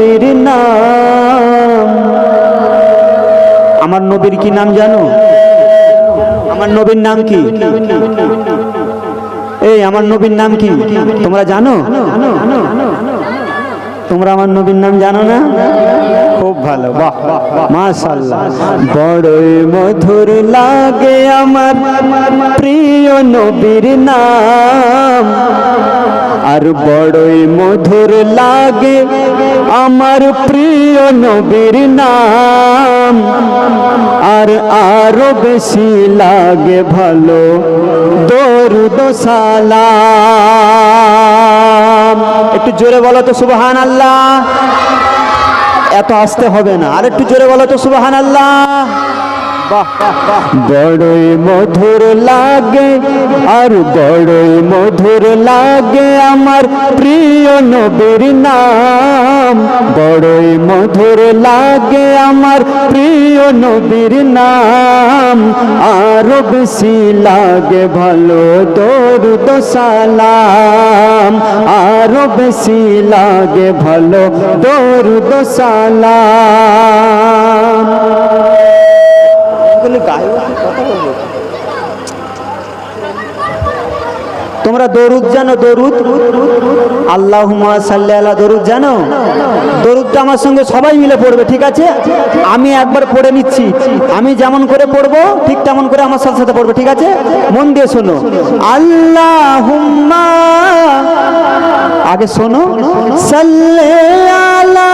নবীর নাম। আমার নবীর কি নাম জানো? আমার নবীর নাম কি? এই, আমার নবীর নাম কি? তোমরা জানো? তোমরা আমার নবীর নাম জানো না? খুব ভালো, বাহ মাশাল্লাহ বড়ই মধুর লাগে আমার প্রিয় নবীর নাম। আর বড়ই মধুর লাগে আমার প্রিয় নবীর নাম। আর আরও বেশি লাগে ভালো দরুদ সালাম। একটু জোরে বলো তো সুবহান আল্লাহ এত আসতে হবে না। আর একটু জোরে বলো তো সুবাহান আল্লাহ বড়ই মধুর লাগে, আর বড়ই মধুর লাগে আমার প্রিয় নবীর নাম। বড়ই মধুর লাগে আমার প্রিয় নবীর নাম। আরও বেশি লাগে ভালো দরুদ সালাম। আরও বেশি লাগে ভালো দরুদ সালাম। তোমরা দরুদ জানো, দরুদ। আল্লাহ সাল্লি আল্লাহ দরুদ জানো। দরুদটা আমার সঙ্গে সবাই মিলে পড়বে, ঠিক আছে? আমি একবার পড়ে নিচ্ছি। আমি যেমন করে পড়ব, ঠিক তেমন করে আমার সাথে সাথে পড়বে, ঠিক আছে? মন দিয়ে শোনো। আল্লাহ আগে শোনো। সাল্লে আলা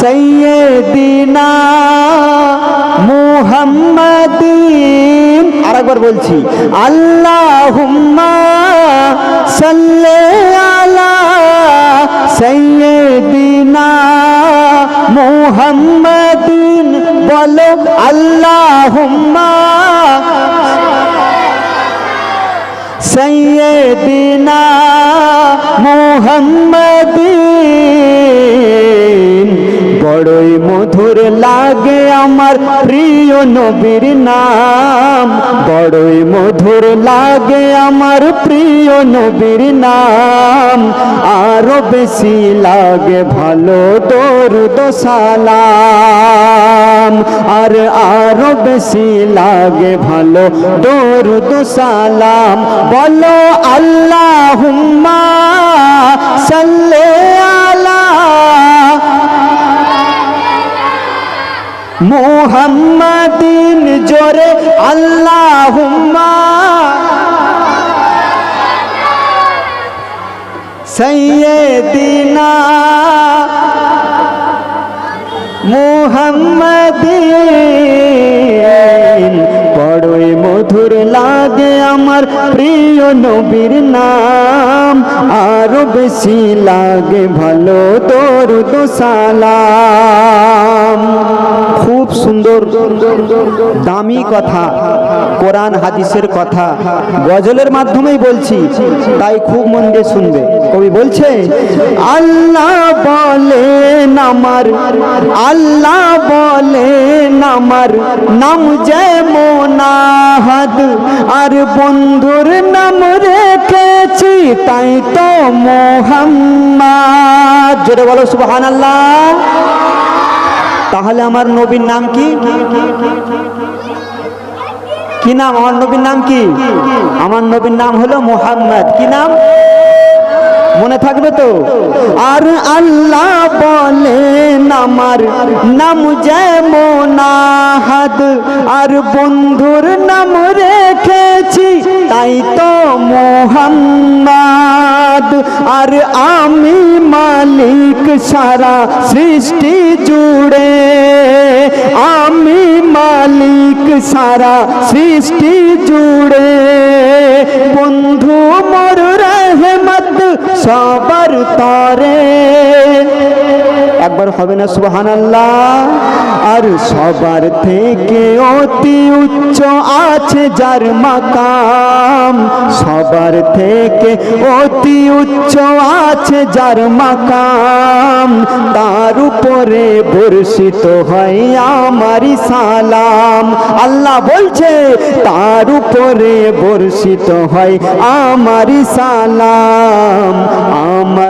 সৈয়দিনা মুহাম্মাদিন। আরেকবার বলছি আল্লাহুম্মা সাল্লি আলা সৈয়দিনা মুহাম্মাদিন। বলো আল্লাহুম্মা সৈয়দিনা মুহাম্মাদিন। আমার প্রিয় নবীর নাম। বড়ই মধুর লাগে আমার প্রিয় নবীর নাম। আরও বেশি লাগে ভালো দরুদ সালাম। আর আরও বেশি লাগে ভালো দরুদ সালাম। বলো আল্লাহুম্মা সাল্লি মুহাম্মাদিন জোরে আল্লাহুম্মা। সৈয়দিনা মুহাম্মাদিন। বড়ই মধুর লাগে আমার প্রিয় নবীর নাম। আরও বেশি লাগে ভালো, দরুদ সালাম। খুব সুন্দর, দামি কথা, কোরআন, হাদিসের কথা। গজলের মাধ্যমেই বলছি, তাই খুব মন দিয়ে শুনবে। কবি বলছে, আল্লাহ বলেন আমার, আল্লাহ বলেন আমার নাম যেমন আহাদ, আর বন্ধুর নাম রেখেছি তাই তো মোহাম্মদ। জোরে বলো সুবহান আল্লাহ তাহলে আমার নবীর নাম কি? কি নাম? আমার নবীর নাম কি? আমার নবীর নাম হলো মোহাম্মদ। কি নাম? মনে থাকবে তো? আর আল্লাহ বলেন, আমার নাম যেমন আহাদ, আর বন্ধুর নাম রেখেছি, তাই তো মোহাম্মদ। আর আমি মালিক সারা সৃষ্টি জুড়ে। আমি মালিক সারা সৃষ্টি জুড়ে। বন্ধু, মোর রহমত সবার তরে। একবার হবে না সুবহান আর সবার থেকে অতি উচ্চ আছে যার মাকাম। সবার থেকে অতি উচ্চ আছে যার মাকাম। তার উপরে বর্ষিত হয় আমারি সালাম। আল্লাহ বলছে, তার উপরে বর্ষিত হয় আমারি সালাম। আমার